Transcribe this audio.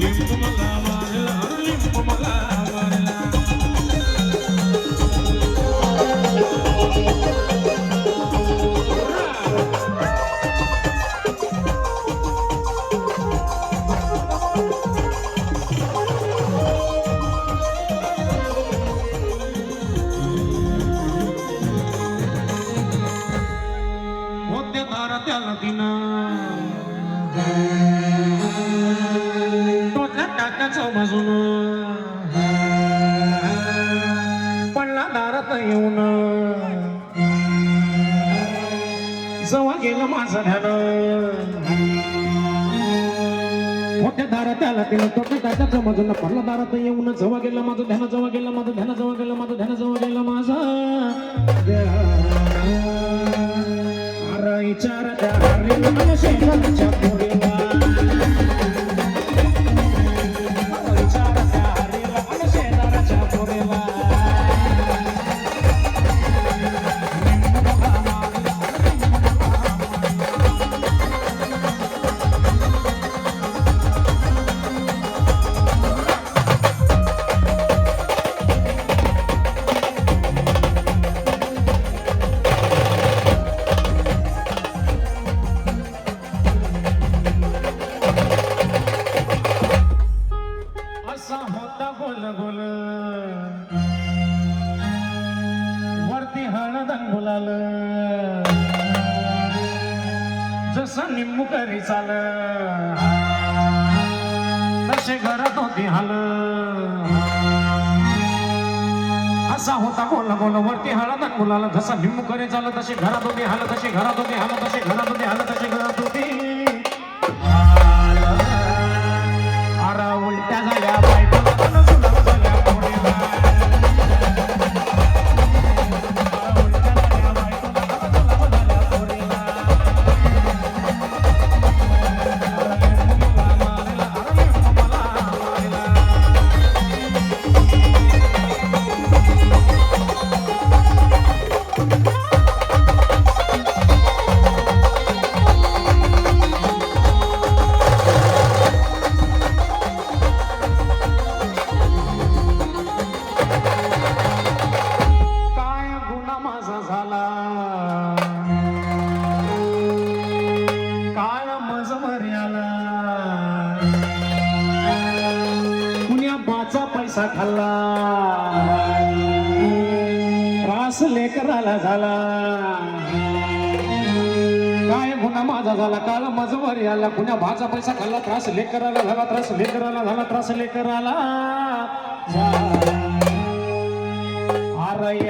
లింపుమల మాడల అరులింపుమల त्याला तिनं डोक्यात टाकायचं बाजून। पडला दारात येऊन। जवळ गेलं माझं ध्यान। मोठ्या दारात आला तिनं टोक्या टाकायचं बाजून पडला दारात येऊन। जवळ गेलं माझं ध्यान जवळ गेलं माझं ध्यान जवळ गेलं माझं ध्यान जवळ गेलं अरे विचार वरती बोलाल. जसं निम्मू करी चाल. तसे घरात होती हाल. असा होता गोल गोल वरती हळद गुलाल जसा निंबू करी चाल तसे घरात होती हाल तसे घरात होती हाल तसे घरात होती हाल तसे घरात होती. माझा पैसा खाल्ला. त्रास लेकराला झाला. काय गुन्हा माझा झाला? काल मजवरी आला गुन्हा माझा पैसा खाल्ला. त्रास लेकराला झाला त्रास लेकराला झाला त्रास लेकराला. झाला. अरे